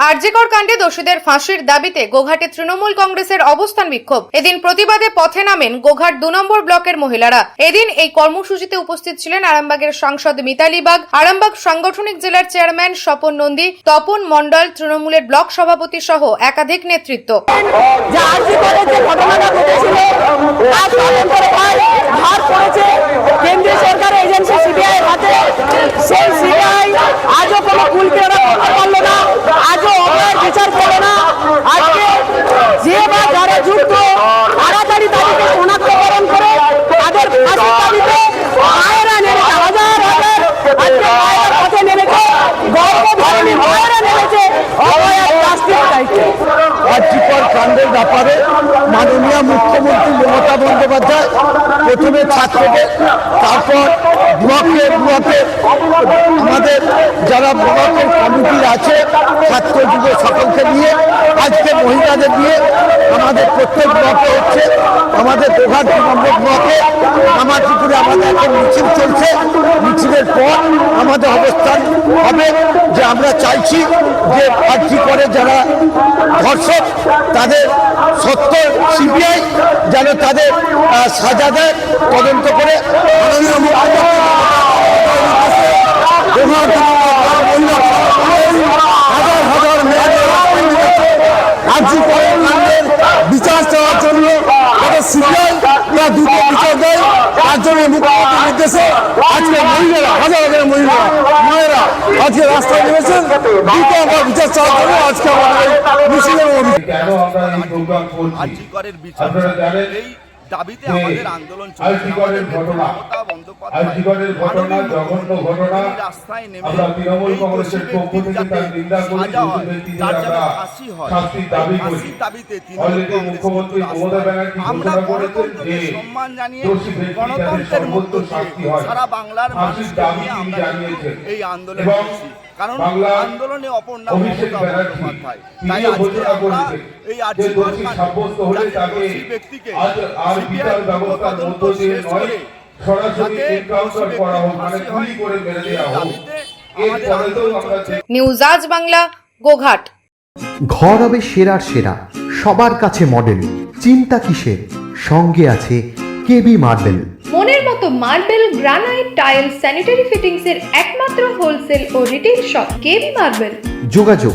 আরজিকর কাণ্ডে দোষীদের ফাঁসির দাবিতে গোঘাটে তৃণমূল কংগ্রেসের অবস্থান বিক্ষোভ। এদিন প্রতিবাদে পথে নামেন গোঘাট দু নম্বর ব্লকের মহিলারা। এদিন এই কর্মসূচিতে উপস্থিত ছিলেন আরামবাগের সাংসদ মিতালি বাগ, আরামবাগ সাংগঠনিক জেলার চেয়ারম্যান স্বপন নন্দী, তপন মণ্ডল, তৃণমূলের ব্লক সভাপতি সহ একাধিক নেতৃত্ব। কাণ্ডের ব্যাপারে মাননীয় মুখ্যমন্ত্রী মমতা বন্দ্যোপাধ্যায় প্রথমে ছাত্রকে, তারপর ব্লকে ব্লকে আমাদের যারা ব্লকের কমিটি আছে ছাত্র যুব সকলকে নিয়ে, আজকে মহিলাদের নিয়ে আমাদের প্রত্যেক ব্লকে হচ্ছে, আমাদের দোঘাট দু নম্বর ব্লকে আমার পুকুরে আমাদের একটা মিছিল চলছে। মিছিলের পর আমাদের অবস্থান হবে যে আমরা চাইছি যে আর্জি করে যারা ধর্ষক, তাদের সত্য সিবিআই যেন তাদের সাজা দেয়। তদন্ত করে মুখ্যমন্ত্রী হাজার হাজার মেয়েদের আর্জি করে কাণ্ডের বিচার চাওয়ার জন্য তাদের সিবিআই তারা দ্রুত বিচার দেয় তার জন্য মুখ্যমন্ত্রীর নির্দেশে আজকে মহিলারা হাজার হাজার মহিলা মায়েরা আজকে রাস্তায় নেমেছেন। দ্রুত আমরা বিচার চাওয়ার জন্য আজকে আমাদের এই মিছিলের অভিযোগ কেন আমরা এই প্রোগ্রাম করছি আর্যিকরের বিচার। এই দাবিতে আমাদের আন্দোলন চলছে। আমাদের ঘটনা, জঘন্য ঘটনা, আমরা তৃণমূল কংগ্রেসের পক্ষ থেকে তার নিন্দা করি, ব্যক্তিদের আমরা শাস্তির দাবি করি। অলরেডি মুখ্যমন্ত্রী মমতা ব্যানার্জি ঘোষণা করেছেন যে দোষী ব্যক্তি যাতে সর্বোচ্চ শাস্তি হয়। সারা বাংলার ফাঁসির দাবি তিনি জানিয়েছেন। এই আন্দোলন কারণ আন্দোলনে অপর নাম অভিষেক ব্যানার্জি তিনিও ঘোষণা করেছেন এই যে দোষী সাব্যস্ত হলে তাকে আজ আর বিচার ব্যবস্থার মধ্য দিয়ে নয় মানে। নিউজ আজ বাংলা গোঘাট। ঘর হবে সেরার সেরা সবার কাছে মডেল চিন্তা কিসের? সঙ্গে আছে কেবি মার্বেল। মনের মতো marble granite tile sanitary fittings এর একমাত্র হোলসেল ও রিটেল শপ কেবি মার্বেল। যোগাযোগ